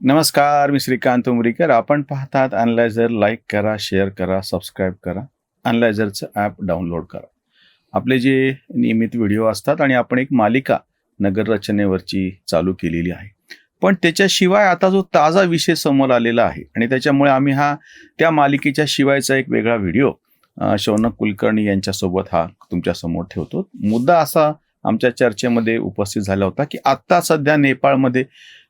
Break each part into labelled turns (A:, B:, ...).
A: नमस्कार मी श्रीकांत उमरीकर. आपण पाहतात अनलायझर लाईक करा शेअर करा सबस्क्राईब करा. अनलायझरचं ॲप डाउनलोड करा. आपले जे नियमित व्हिडिओ असतात आणि आपण एक मालिका नगररचनेवरची चालू केलेली आहे. पण त्याच्याशिवाय आता जो ताजा विषय समोर आलेला आहे आणि त्याच्यामुळे आम्ही हा त्या मालिकेच्या शिवायचा एक वेगळा व्हिडिओ शौनक कुलकर्णी यांच्यासोबत हा तुमच्यासमोर ठेवतो. मुद्दा असा आमच्या चर्चेमध्ये उपस्थित झाला होता की आत्ता सध्या नेपाळमध्ये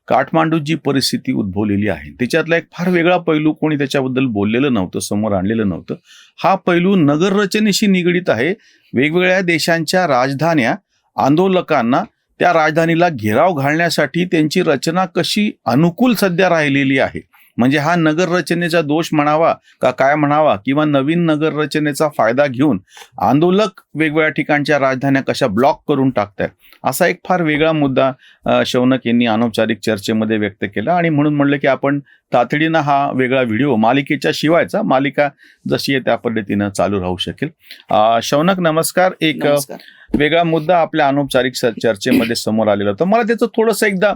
A: काठमांडू जी परिस्थिती उद्भवलेली आहे. त्याच्यातला एक फार वेगळा पैलू कोणी त्याच्याबद्दल बोललेलं नव्हतं समोर आणलेलं नव्हतं. हा पैलू नगररचनेशी निगडीत आहे. वेगवेगळ्या देशांच्या राजधान्या आंदोलकांना त्या राजधानीला घेराव घालण्यासाठी त्यांची रचना कशी अनुकूल सध्या राहिलेली आहे म्हणजे हा नगररचनेचा दोष म्हणावा का काय म्हणावा किंवा नवीन नगररचनेचा फायदा घेऊन आंदोलक वेगवेगळ्या ठिकाणच्या राजधान्या कशा ब्लॉक करून टाकतायत? असा एक फार वेगळा मुद्दा शौनक यांनी अनौपचारिक चर्चेमध्ये व्यक्त केला आणि म्हणून म्हणलं की आपण तातडीनं हा वेगळा व्हिडिओ मालिकेच्या शिवायचा. मालिका जशी आहे त्या पद्धतीनं चालू राहू शकेल. शौनक नमस्कार. एक
B: नमस्कार.
A: वेगळा मुद्दा आपल्या अनौपचारिक चर्चेमध्ये समोर आलेला होता. मला त्याचं थोडंसं एकदा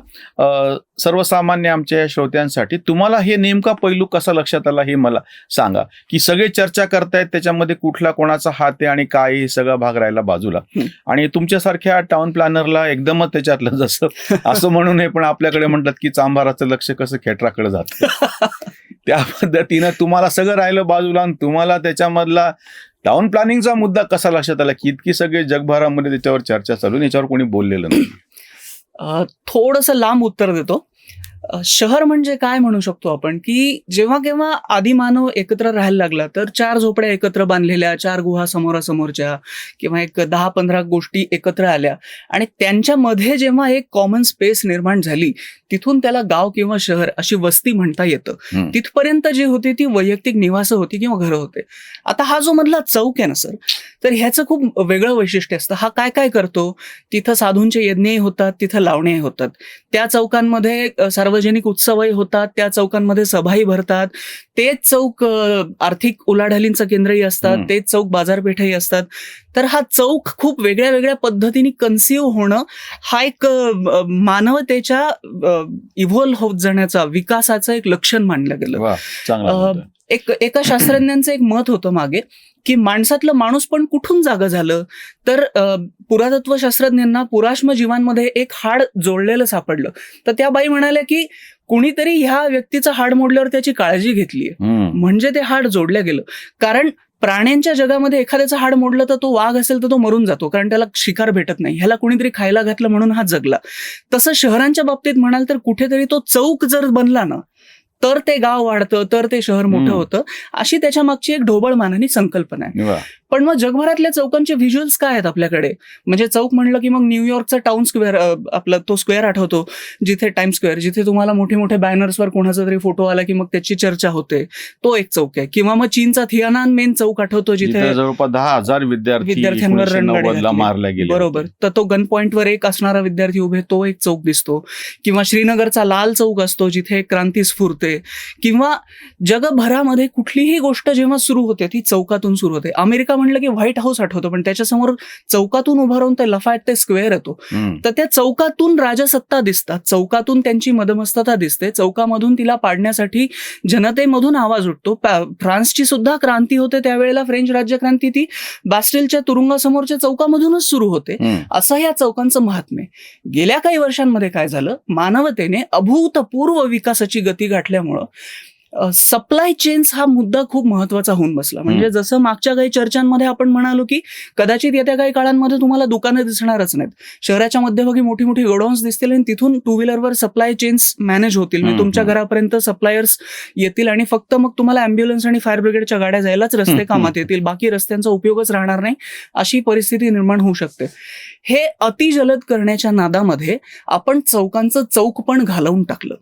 A: सर्वसामान्य आमच्या श्रोत्यांसाठी तुम्हाला हे नेमका पैलू कसा लक्षात आला हे मला सांगा. की सगळे चर्चा करतायत त्याच्यामध्ये कुठला कोणाचा हात आहे आणि काय हे सगळा भाग राहिला बाजूला.
B: हं.
A: आणि तुमच्यासारख्या टाउन प्लॅनरला एकदमच त्याच्यातलं जसं असं म्हणू नये पण आपल्याकडे म्हणतात की चांभाराचं लक्ष कसं खेटराकडे जातं. त्या पद्धतीनं तुम्हाला सगळं राहिलं बाजूला आणि तुम्हाला त्याच्यामधला टाउन प्लॅनिंगचा मुद्दा कसा लक्षात आला? की इतकी सगळे जगभरामध्ये त्याच्यावर चर्चा चालू याच्यावर कोणी बोललेलं नाही.
B: थोडस लांब उत्तर देतो. शहर म्हणजे काय म्हणू शकतो आपण? की जेव्हा केव्हा आदिमानव एकत्र राहायला लागला तर चार झोपड्या एकत्र बांधलेल्या चार गुहा समोरासमोरच्या किंवा एक दहा पंधरा गोष्टी एकत्र आल्या आणि त्यांच्यामध्ये जेव्हा एक कॉमन स्पेस निर्माण झाली तिथून त्याला गाव किंवा शहर अशी वस्ती म्हणता येतं. तिथपर्यंत जी होती ती वैयक्तिक निवासं होती किंवा घरं होते. आता हा जो मधला चौक आहे ना सर तर ह्याचं खूप वेगळं वैशिष्ट्य असतं. हा काय काय करतो? तिथं साधूंचे यज्ञही होतात तिथं लावणेही होतात. त्या चौकांमध्ये अ, सार्वजनिक उत्सवही होतात त्या चौकांमध्ये सभाही भरतात तेच चौक आर्थिक उलाढालींचं केंद्रही असतात. तेच चौक बाजारपेठही असतात तर हा चौक खूप वेगळ्या वेगळ्या पद्धतीने कन्सिव्ह होणं हा एक मानवतेच्या इव्हॉल्व्ह होत जाण्याचा विकासाचं एक लक्षण मानलं गेलं. एक एका शास्त्रज्ञांचं एक मत होतं मागे की माणसातलं माणूस पण कुठून जागं झालं? तर अ, पुरातत्व शास्त्रज्ञांना पुराश्म जीवांमध्ये एक हाड जोडलेलं सापडलं. तर त्या बाई म्हणाल्या की कुणीतरी ह्या व्यक्तीचं हाड मोडल्यावर त्याची काळजी घेतलीये.
A: हम्म.
B: म्हणजे ते हाड जोडलं गेलं. कारण प्राण्यांच्या जगामध्ये एखाद्याचं हाड मोडलं तर तो वाघ असेल तर तो मरून जातो. कारण त्याला शिकार भेटत नाही. ह्याला कुणीतरी खायला घातलं म्हणून हा जगला. तसं शहरांच्या बाबतीत म्हणाल तर कुठेतरी तो चौक जर बनला ना तर ते गाव वाढतं तर ते शहर मोठं. होतं अशी त्याच्या मागची एक ढोबळ मानानी संकल्पना आहे. पण मग जगभरातल्या चौकांचे व्हिज्युअल्स काय आहेत आपल्याकडे? म्हणजे चौक म्हणलं की मग न्यूयॉर्कचा टाउन स्क्वेअर आपला तो स्क्वेअर आठवतो जिथे टाइम स्क्वेअर जिथे तुम्हाला मोठे मोठे बॅनर्सवर कोणाचा तरी फोटो आला की मग त्याची चर्चा होते. तो एक चौक आहे. किंवा मग चीनचा थियानान मेन चौक आठवतो जिथे
A: जवळपास दहा हजार विद्यार्थी
B: विद्यार्थ्यांवर रणगाडे
A: 1990 ला
B: घातले.
A: मारल्या गेले
B: बरोबर. तर तो गन पॉइंटवर एक असणारा विद्यार्थी उभे तो एक चौक दिसतो. किंवा श्रीनगरचा लाल चौक असतो जिथे क्रांती स्फुरते. किंवा जगभरामध्ये कुठलीही गोष्ट जेव्हा सुरू होते ती चौकातून सुरू होते. अमेरिका म्हणलं की व्हाईट हाऊस आठवतो पण त्याच्यासमोर चौकातून उभं राहून ते लफाट ते स्क्वेअर येतो. तर त्या चौकातून राजसत्ता दिसतात चौकातून त्यांची मदमस्तता दिसते चौकामधून तिला पाडण्यासाठी जनतेमधून आवाज उठतो फ्रान्सची सुद्धा क्रांती होते त्यावेळेला फ्रेंच राज्यक्रांती ती बॅस्टिलच्या तुरुंगासमोरच्या चौकामधून सुरू होते. असं या चौकांचं महात्म्य. गेल्या काही वर्षांमध्ये काय झालं मानवतेने अभूतपूर्व विकासाची गती गाठल्यामुळं सप्लाय चेन्स हा मुद्दा खूप महत्त्वाचा होऊन बसला. म्हणजे जसं मागच्या काही चर्चांमध्ये आपण म्हणालो की कदाचित येत्या काही काळांमध्ये तुम्हाला दुकानं दिसणारच नाहीत. शहराच्या मध्यभागी मोठी मोठी गोडाऊन्स दिसतील आणि तिथून टू व्हीलरवर सप्लाय चेन्स मॅनेज होतील. म्हणजे तुमच्या. घरापर्यंत सप्लायर्स येतील आणि फक्त मग तुम्हाला अँब्युलन्स आणि फायर ब्रिगेडच्या गाड्या जायलाच रस्ते कामात येतील. बाकी रस्त्यांचा उपयोगच राहणार नाही. अशी परिस्थिती निर्माण होऊ शकते. हे अतिजलद करण्याच्या नादामध्ये आपण चौकांचं चौक पण घालवून टाकलं.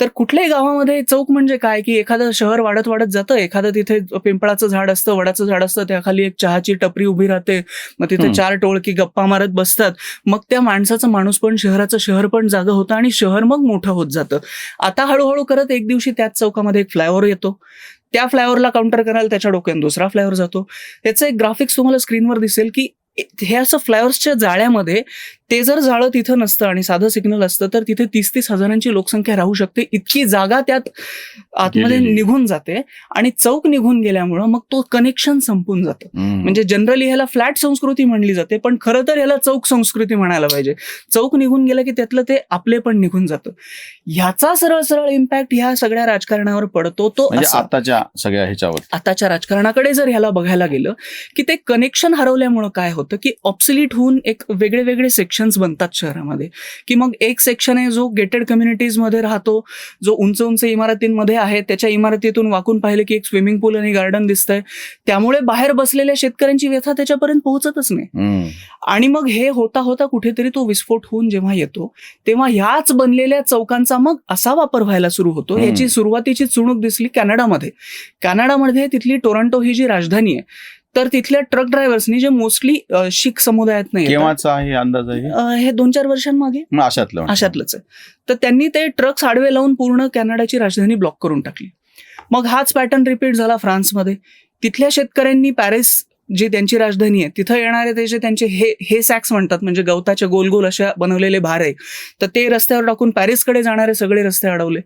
B: तर कुठल्याही गावामध्ये चौक म्हणजे काय? की एखादं शहर वाढत वाढत जातं. एखादं तिथे पिंपळाचं झाड असतं वडाचं झाड असतं त्याखाली एक चहाची टपरी उभी राहते. मग तिथे. चार टोळकी गप्पा मारत बसतात. मग त्या माणसाचं माणूस पण शहराचं शहर पण जागं होतं आणि शहर मग मोठं होत जातं. आता हळूहळू करत एक दिवशी त्याच चौकामध्ये एक फ्लायओव्हर येतो. त्या फ्लायओव्हरला काउंटर करायला त्याच्या डोक्यात दुसरा फ्लायओव्हर जातो. त्याचं एक ग्राफिक्स तुम्हाला स्क्रीनवर दिसेल की हे असं फ्लायर्सच्या जाळ्यामध्ये ते जर जाळं तिथं नसतं आणि साधं सिग्नल असतं तर तिथे तीस तीस हजारांची लोकसंख्या राहू शकते इतकी जागा त्यात आतमध्ये. निघून जाते आणि चौक निघून गेल्यामुळं मग तो कनेक्शन संपून जातं. म्हणजे जनरली ह्याला फ्लॅट संस्कृती म्हणली जाते पण खरं तर याला चौक संस्कृती म्हणायला पाहिजे चौक निघून गेलं की त्यातलं ते आपले पण निघून जातं ह्याचा सरळ सरळ इम्पॅक्ट ह्या सगळ्या राजकारणावर पडतो तो
A: म्हणजे. आताच्या सगळ्या ह्याच्यावर
B: आताच्या राजकारणाकडे जर ह्याला बघायला गेलं की ते कनेक्शन हरवल्यामुळं काय होतं की ऑप्सिलीट होऊन एक वेगळे वेगळे सेक्शन्स बनतात शहरामध्ये. की मग एक सेक्शन आहे जो गेटेड कम्युनिटीजमध्ये राहतो जो उंच उंच इमारतींमध्ये आहे त्याच्या इमारतीतून वाकून पाहिलं की एक स्विमिंग पूल आणि गार्डन दिसतंय. त्यामुळे बाहेर बसलेल्या शेतकऱ्यांची व्यथा त्याच्यापर्यंत पोहोचतच नाही. आणि मग हे होता होता कुठेतरी तो विस्फोट होऊन जेव्हा येतो तेव्हा ह्याच बनलेल्या चौकांचा मग असा वापर व्हायला सुरू होतो. याची सुरुवातीची चुणूक दिसली कॅनडामध्ये. कॅनडामध्ये तिथली टोरंटो ही जी राजधानी आहे तर तिथल्या ट्रक ड्रायव्हर्सनी जे मोस्टली शीख समुदायात नाही
A: अंदाज आहे
B: हे दोन चार वर्षांमागे?
A: मग अशातलं.
B: अशातलंच आहे. तर त्यांनी ते ट्रक्स आडवे लावून पूर्ण कॅनडाची राजधानी ब्लॉक करून टाकली. मग हाच पॅटर्न रिपीट झाला फ्रान्समध्ये. तिथल्या शेतकऱ्यांनी पॅरिस जी त्यांची राजधानी आहे तिथं येणारे ते जे त्यांचे हे हे सॅक्स म्हणतात म्हणजे गवताच्या गोल गोल अशा बनवलेले भार आहे तर ते रस्त्यावर टाकून पॅरिसकडे जाणारे सगळे रस्ते अडवले.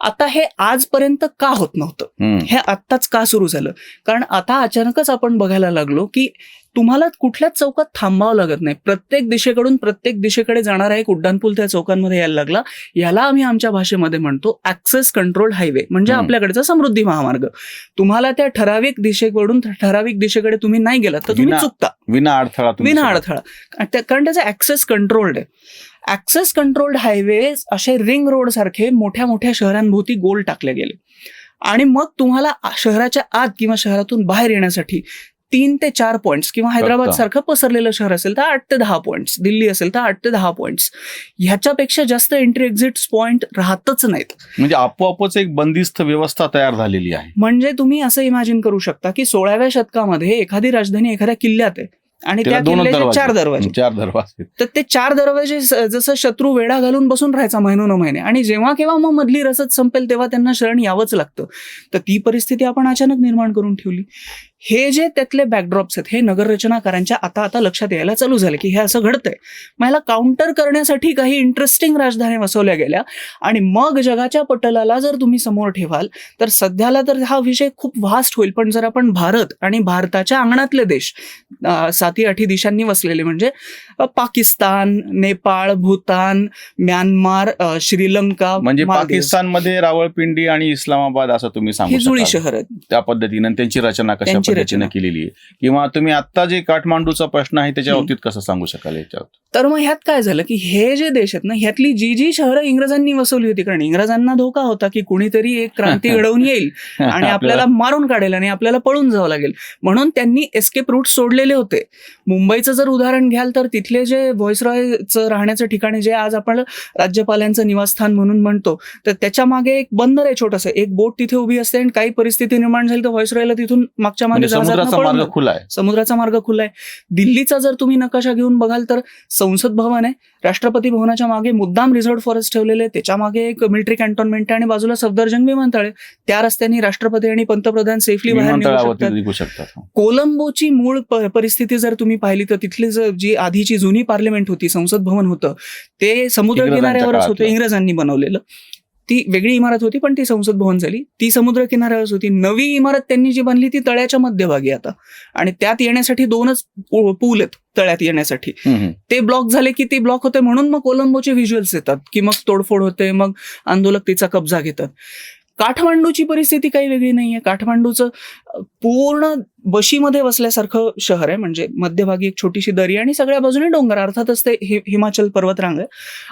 B: आता हे आजपर्यंत का होत नव्हतं. हे आत्ताच का सुरू झालं? कारण आता अचानकच आपण बघायला लागलो की तुम्हाला कुठल्याच चौकात थांबावं लागत नाही. प्रत्येक दिशेकडून प्रत्येक दिशेकडे जाणारा एक उड्डाणपूल त्या चौकांमध्ये यायला लागला. याला आम्ही आमच्या भाषेमध्ये म्हणतो ऍक्सेस कंट्रोल हायवे म्हणजे. आपल्याकडचा समृद्धी महामार्ग. तुम्हाला त्या ठराविक दिशेकडून ठराविक दिशेकडे तुम्ही नाही गेलात तर तुम्ही चुकता.
A: विना अडथळा तुम्ही
B: विना अडथळा. कारण त्याचा ऍक्सेस कंट्रोल्ड आहे. ऍक्सेस कंट्रोल्ड हायवे असे रिंग रोड सारखे मोठ्या मोठ्या शहरांभोवती गोल टाकले गेले. आणि मग तुम्हाला शहराच्या आत किंवा शहरातून बाहेर येण्यासाठी तीन ते चार पॉइंट्स किंवा हैदराबाद. सारखं पसरलेलं शहर असेल तर आठ ते दहा पॉइंट्स दिल्ली असेल तर आठ ते दहा पॉइंट्स ह्याच्यापेक्षा जास्त एंट्री एक्झिट पॉइंट राहतच नाहीत.
A: म्हणजे आपोआपच एक बंदिस्त व्यवस्था तयार झालेली आहे.
B: म्हणजे तुम्ही असं इमॅजिन करू शकता की सोळाव्या शतकामध्ये एखादी राजधानी एखाद्या किल्ल्यात आहे आणि त्या किल्ल्याचे चार
A: दरवाजे चार दरवाजे
B: तर ते चार दरवाजे जसं शत्रू वेढा घालून बसून राहायचा महिनोन महिने. आणि जेव्हा केव्हा मग मधली रसद संपेल तेव्हा त्यांना शरण यावंच लागतं. तर ती परिस्थिती आपण अचानक निर्माण करून ठेवली. हे जे त्यातले बॅकड्रॉप्स आहेत हे नगररचनाकारांच्या आता आता लक्षात यायला चालू झाले की हे असं घडतंय मग याला काउंटर करण्यासाठी काही इंटरेस्टिंग राजधान्या बसवल्या गेल्या आणि मग जगाच्या पटलाला जर तुम्ही समोर ठेवाल तर सध्याला तर हा विषय खूप व्हास्ट होईल पण जर आपण भारत आणि भारताच्या अंगणातले देश साती आठी दिशांनी वसलेले म्हणजे पाकिस्तान नेपाळ भूतान म्यानमार श्रीलंका
A: म्हणजे. पाकिस्तानमध्ये रावळपिंडी आणि इस्लामाबाद असं तुम्ही सांगू
B: जुळी. शहर आहेत
A: त्या पद्धतीनं त्यांची रचना कशा
B: त्यांची रचना.
A: केलेली आहे? किंवा तुम्ही आता जे काठमांडूचा प्रश्न आहे त्याच्या. बाबतीत कसं सांगू शकाल याच्यावर?
B: तर मग ह्यात काय झालं की हे जे देश आहेत ना ह्यातली जी जी शहरं इंग्रजांनी वसवली होती कारण इंग्रजांना धोका होता की कुणीतरी एक क्रांती घडवून येईल आणि आपल्याला मारून काढेल आणि आपल्याला पळून जावं लागेल. म्हणून त्यांनी एस्केप रूट सोडलेले होते. मुंबईचं जर उदाहरण घ्याल तर तिथले जे व्हॉइसरॉयचं राहण्याचं ठिकाण जे आज आपण राज्यपालांचं निवासस्थान म्हणून म्हणतो तर त्याच्यामागे एक बंदर आहे छोटंसं. एक बोट तिथे उभी असते आणि काही परिस्थिती निर्माण झाली तर व्हॉइसरॉयला तिथून मागच्या मागे
A: म्हणजे समुद्राचा मार्ग खुला आहे
B: समुद्राचा मार्ग खुला आहे दिल्लीचा जर तुम्ही नकाशा घेऊन बघाल तर संसद भवन आहे राष्ट्रपती भवनाच्या मागे मुद्दाम रिझर्व्ह फॉरेस्ट ठेवलेले आहे. त्याच्यामागे एक मिलिटरी कॅन्टोन्मेंट आहे आणि बाजूला सफदरजंग विमानतळ आहे. त्या रस्त्याने राष्ट्रपती आणि पंतप्रधान सेफली बाहेर निघू शकतात.
A: शकतात
B: कोलंबोची मूळ परिस्थिती जर तुम्ही पाहिली तर तिथली जर जी आधीची जुनी पार्लमेंट होती संसद भवन होतं ते समुद्र किनाऱ्यावरच होतं. इंग्रजांनी बनवलेलं. ती वेगळी इमारत होती पण ती संसद भवन झाली. ती समुद्र किनाऱ्यावरच होती. नवी इमारत त्यांनी जी बांधली ती तळ्याच्या मध्यभागी आता. आणि त्यात येण्यासाठी दोनच पूल आहेत तळ्यात येण्यासाठी. ते ब्लॉक झाले की ते ब्लॉक होते म्हणून मग कोलंबोचे व्हिज्युअल्स येतात. की मग तोडफोड होते मग आंदोलक तिचा कब्जा घेतात. काठमांडूची परिस्थिती काही वेगळी नाहीये. काठमांडूचं अ, पूर्ण बशीमध्ये बसल्यासारखं शहर आहे. म्हणजे मध्यभागी एक छोटीशी दरी आणि सगळ्या बाजूने डोंगर. अर्थातच ते हि- हिमाचल पर्वतरांग आहे.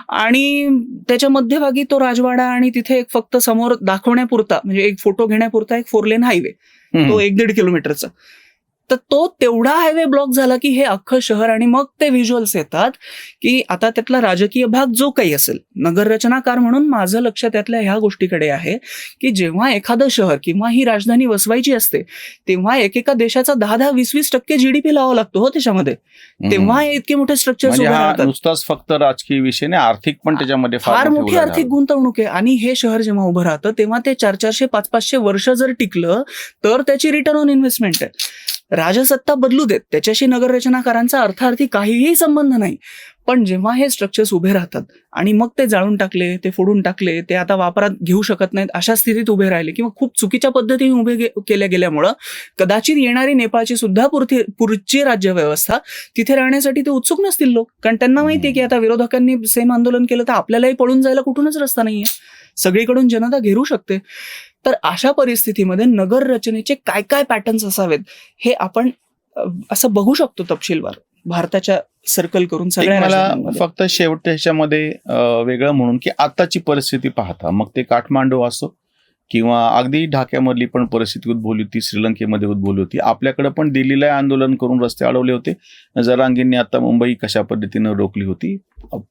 B: आणि त्याच्या मध्यभागी तो राजवाडा आणि तिथे एक फक्त समोर दाखवण्यापुरता म्हणजे एक फोटो घेण्यापुरता एक फोर लेन हायवे. तो एक दीड किलोमीटरचा. तर तो तेवढा हायवे ब्लॉक झाला की हे अख्खं शहर आणि मग ते व्हिज्युअल्स येतात की आता त्यातला राजकीय भाग जो काही असेल नगररचनाकार म्हणून माझं लक्ष त्यातल्या ह्या गोष्टीकडे आहे की जेव्हा एखादं शहर किंवा ही राजधानी वसवायची असते तेव्हा एकेका देशाचा दहा दहा वीस वीस टक्के जीडीपी लावा लागतो हो त्याच्यामध्ये. तेव्हा इतके मोठे स्ट्रक्चर
A: म्हणजे नुसताच फक्त राजकीय विषय नाही आर्थिक पण त्याच्यामध्ये
B: फार मोठी आर्थिक गुंतवणूक आहे आणि हे शहर जेव्हा उभं राहतं तेव्हा ते चार चारशे पाच पाचशे वर्ष जर टिकलं तर त्याची रिटर्न ऑन इन्व्हेस्टमेंट आहे. राजसत्ता बदलू देत त्याच्याशी नगररचनाकारांचा अर्थार्थी काहीही संबंध नाही. पण जेव्हा हे स्ट्रक्चर्स उभे राहतात आणि मग ते जाळून टाकले ते फोडून टाकले ते आता वापरात घेऊ शकत नाहीत अशा स्थितीत उभे राहिले किंवा खूप चुकीच्या पद्धतीने उभे केल्या गेल्यामुळं कदाचित येणारी नेपाळची सुद्धा पुरती पुढची राज्यव्यवस्था तिथे राहण्यासाठी ते उत्सुक नसतील लोक. कारण त्यांना माहिती आहे की आता विरोधकांनी सेम आंदोलन केलं तर आपल्यालाही पळून जायला कुठूनच रस्ता नाहीये. सगळीकडून जनता घेरू शकते. तर अशा परिस्थितीमध्ये नगर रचनेचे काय काय पॅटर्न्स असावेत हे आपण असं बघू शकतो तपशीलवार. भारताच्या सर्कल करून सगळ्या
A: मला. फक्त शेवटच्या ह्याच्यामध्ये वेगळं म्हणून की आताची परिस्थिती पाहता. मग ते काठमांडू असो किंवा अगदी ढाक्यामधली पण परिस्थिती उद्भवली होती श्रीलंकेमध्ये उद्भवली होती. आपल्याकडे पण दिल्लीला आंदोलन करून रस्ते अडवले होते. जरांगींनी आता मुंबई कशा पद्धतीनं रोखली होती?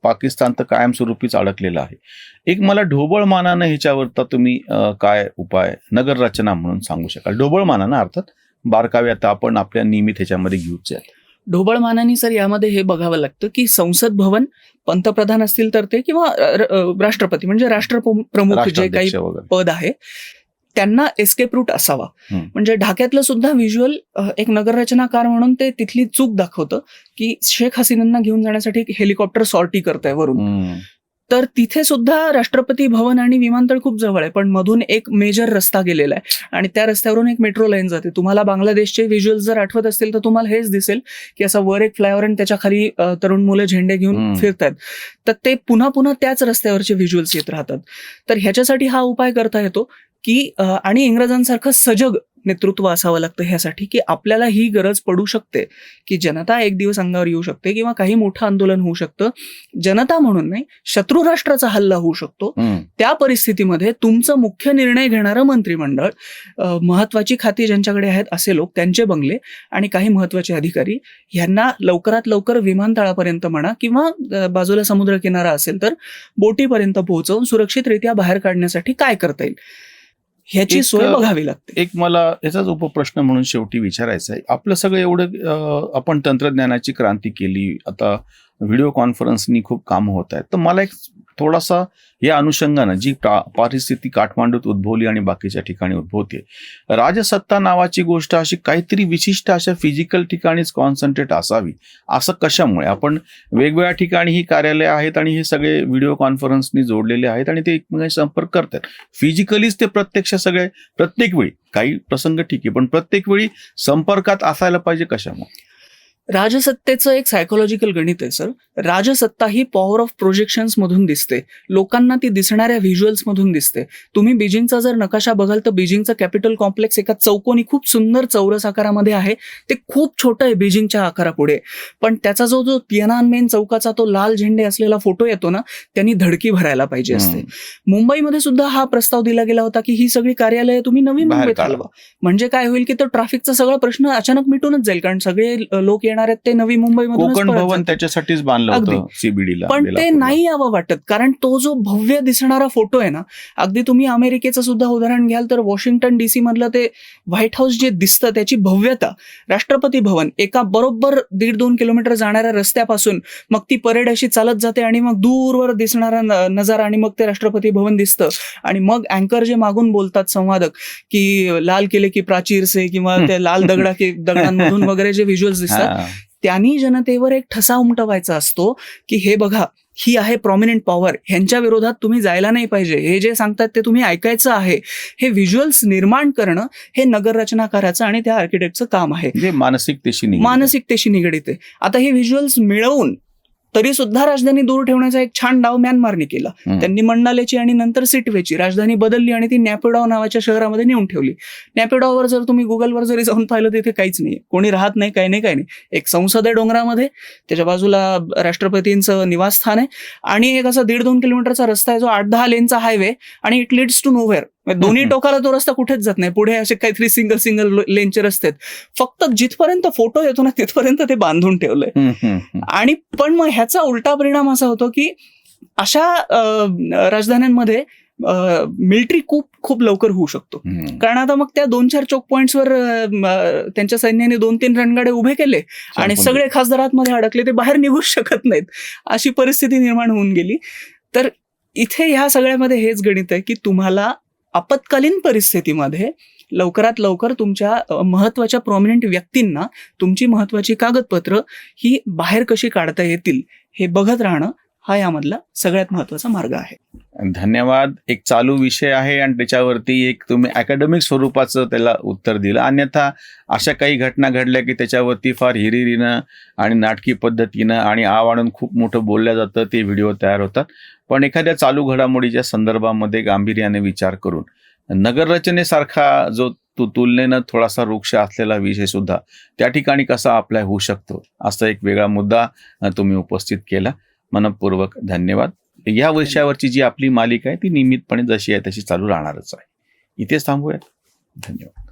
A: पाकिस्तान तर कायमस्वरूपीच अडकलेलं आहे. एक मला ढोबळ मानानं तुम्ही काय उपाय नगर रचना म्हणून सांगू शकाल? ढोबळ मानानं अर्थात बारकावे आता आपण आपल्या नियमित ह्याच्यामध्ये घेऊच जाईल
B: ढोबळ मानानी सर यामध्ये हे बघावं लागतं की संसद भवन पंतप्रधान असतील तर ते किंवा राष्ट्रपती म्हणजे राष्ट्रप्रमुख जे काही पद आहे त्यांना एस्केप रूट असावा. म्हणजे ढाक्यातलं सुद्धा व्हिज्युअल एक नगररचनाकार म्हणून ते तिथली चूक दाखवतं की शेख हसीनांना घेऊन जाण्यासाठी एक हेलिकॉप्टर सॉर्टी करताय वरून. तर तिथे सुद्धा राष्ट्रपती भवन आणि विमानतळ खूप जवळ आहे पण मधून एक मेजर रस्ता गेलेला आहे. आणि त्या रस्त्यावरून एक मेट्रो लाईन जाते. तुम्हाला बांगलादेशचे व्हिज्युअल जर आठवत असतील तर तुम्हाला हेच दिसेल की असा वर एक फ्लायओव्हर आणि त्याच्याखाली तरुण मुलं झेंडे घेऊन. फिरतात तर ते पुन्हा पुन्हा त्याच रस्त्यावरचे व्हिज्युअल्स येत राहतात. तर ह्याच्यासाठी हा उपाय करता येतो की आणि इंग्रजांसारखं सजग नेतृत्व असावं लागतं ह्यासाठी की आपल्याला ही गरज पडू शकते की जनता एक दिवस अंगावर येऊ शकते किंवा काही मोठं आंदोलन होऊ शकतं. जनता म्हणून नाही शत्रू राष्ट्राचा हल्ला होऊ शकतो. त्या परिस्थितीमध्ये तुमचं मुख्य निर्णय घेणारं मंत्रिमंडळ महत्वाची खाती ज्यांच्याकडे आहेत असे लोक त्यांचे बंगले आणि काही महत्त्वाचे अधिकारी यांना लवकरात लवकर विमानतळापर्यंत म्हणा किंवा बाजूला समुद्र किनारा असेल तर बोटीपर्यंत पोहोचवून सुरक्षितरित्या बाहेर काढण्यासाठी काय करता येईल? ह्याची सोय बघावी लागते.
A: एक मला याचाच उपप्रश्न म्हणून शेवटी विचारायचा आहे. आपलं सगळं एवढं आपण तंत्रज्ञानाची क्रांती केली. आता व्हिडिओ कॉन्फरन्सनी खूप कामं होत आहेत. तर मला एक थोडासा या अनुषंगानं जी परिस्थिती काठमांडूत उद्भवली आणि बाकीच्या ठिकाणी उद्भवते. राजसत्ता नावाची गोष्ट अशी काहीतरी विशिष्ट अशा फिजिकल ठिकाणीच कॉन्सन्ट्रेट असावी असं कशामुळे? आपण वेगवेगळ्या ठिकाणी ही कार्यालय आहेत आणि हे सगळे व्हिडिओ कॉन्फरन्सनी जोडलेले आहेत आणि ते एकमेकांशी संपर्क करतात. फिजिकलीच ते प्रत्यक्ष सगळे प्रत्येक वेळी. काही प्रसंग ठीक आहे पण प्रत्येक वेळी संपर्कात असायला पाहिजे कशामुळे?
B: राजसत्तेचं एक सायकोलॉजिकल गणित आहे सर राजसत्ता ही पॉवर ऑफ प्रोजेक्शन्स मधून दिसते. लोकांना ती दिसणाऱ्या व्हिज्युअल्स मधून दिसते. तुम्ही बीजिंगचा जर नकाशा बघाल तर बीजिंगचं कॅपिटल कॉम्प्लेक्स एका चौकोनी खूप सुंदर चौरस आकारामध्ये आहे. ते खूप छोटं आहे बीजिंगच्या आकारापुढे. पण त्याचा जो जो तियानानमेन चौकाचा तो लाल झेंडे असलेला फोटो येतो ना त्यांनी धडकी भरायला पाहिजे असते. मुंबईमध्ये सुद्धा हा प्रस्ताव दिला गेला होता की ही सगळी कार्यालय तुम्ही नवी मुंबईत. हलवा. म्हणजे काय होईल की तो ट्रॅफिकचा सगळा प्रश्न अचानक मिटूनच जाईल कारण सगळे लोक येणार आहेत ते नवी मुंबईमधूनच
A: कोकण भवन. त्याच्यासाठीच बांधलं
B: अगदी.
A: होतं सीबीडीला
B: पण ते नाही यावं वाटत कारण तो जो भव्य दिसणारा फोटो आहे ना अगदी तुम्ही अमेरिकेचं सुद्धा उदाहरण घ्याल तर वॉशिंग्टन डीसी मधलं ते व्हाईट हाऊस जे दिसतं त्याची भव्यता राष्ट्रपती भवन एका बरोबर दीड दोन किलोमीटर जाणाऱ्या रस्त्यापासून मग ती परेड अशी चालत जाते आणि मग दूरवर दिसणारा नजारा आणि मग ते राष्ट्रपती भवन दिसतं आणि मग अँकर जे मागून बोलतात संवादक की लाल किले की प्राचीर से किंवा ते लाल दगडा की दगडांमधून वगैरे जे व्हिज्युअल्स दिसतात. त्यांनी जनतेवर एक ठसा उमटवायचा असतो की हे बघा ही आहे प्रॉमिनंट पॉवर ह्यांच्या विरोधात तुम्ही जायला नाही पाहिजे. हे जे सांगतात ते तुम्ही ऐकायचं आहे. हे व्हिज्युअल्स निर्माण करणं हे नगर रचनाकाराचं आणि त्या आर्किटेक्टचं काम आहे.
A: मानसिकतेशी.
B: मानसिकतेशी निगडीत आहे. आता हे व्हिज्युअल्स मिळवून तरी सुद्धा राजधानी दूर ठेवण्याचा एक छान डाव म्यानमारने केला. त्यांनी मंडालेची आणि नंतर सिटवेची राजधानी बदलली आणि ती नॅपिडॉ नावाच्या शहरामध्ये नेऊन ठेवली. नॅपिडॉवर जर तुम्ही गुगलवर जरी जाऊन पाहिलं तिथे काहीच नाही कोणी राहत नाही काही नाही काही नाही. एक संसद आहे डोंगरामध्ये. त्याच्या बाजूला राष्ट्रपतींचं निवासस्थान आहे. आणि एक असा दीड दोन किलोमीटरचा रस्ता आहे जो आठ दहा लेनचा हायवे आणि इट लीड्स टू नोव्हेअर दोन्ही
A: हम्म.
B: टोकाला तो रस्ता कुठेच जात नाही. पुढे असे काहीतरी सिंगल सिंगल लेनचे रस्ते आहेत. फक्त जिथपर्यंत फोटो येतो ना तिथपर्यंत ते बांधून ठेवलंय. आणि पण मग ह्याचा उलटा परिणाम असा होतो की अशा राजधान्यांमध्ये मिलिटरी खूप खूप लवकर होऊ शकतो. कारण आता मग त्या दोन चार चोक पॉईंट्सवर त्यांच्या सैन्याने दोन तीन रणगाडे उभे केले आणि सगळे खासदार आतमध्ये अडकले ते बाहेर निघूच शकत नाहीत. अशी परिस्थिती निर्माण होऊन गेली. तर इथे ह्या सगळ्यामध्ये हेच गणित आहे की तुम्हाला आपत्कालीन परिस्थितीमध्ये लवकरात लवकर तुमच्या महत्त्वाच्या प्रॉमिनंट व्यक्तींना तुमची महत्वाची कागदपत्र ही बाहेर कशी काढता येतील हे बघत राहणं हा यामधला सगळ्यात महत्त्वाचा मार्ग आहे.
A: धन्यवाद. एक चालू विषय आहे आणि त्याच्यावरती एक तुम्ही अकॅडमिक स्वरूपाचं त्याला उत्तर दिलं. अन्यथा अशा काही घटना घडल्या की त्याच्यावरती फार हिरिरीनं आणि नाटकी पद्धतीनं आणि आव आणून खूप मोठं बोललं जातं ते व्हिडिओ तयार होतात. पण एखाद्या चालू घडामोडीच्या संदर्भामध्ये गांभीर्याने विचार करून नगररचनेसारखा जो तु तुलनेनं थोडासा वृक्ष असलेला विषय सुद्धा त्या ठिकाणी कसा अप्लाय होऊ शकतो असा एक वेगळा मुद्दा तुम्ही उपस्थित केला. मनपूर्वक धन्यवाद. या विषयावरची जी आपली मालिका आहे ती नियमितपणे जशी आहे तशी चालू राहणारच आहे. इथेच थांबूयात. धन्यवाद.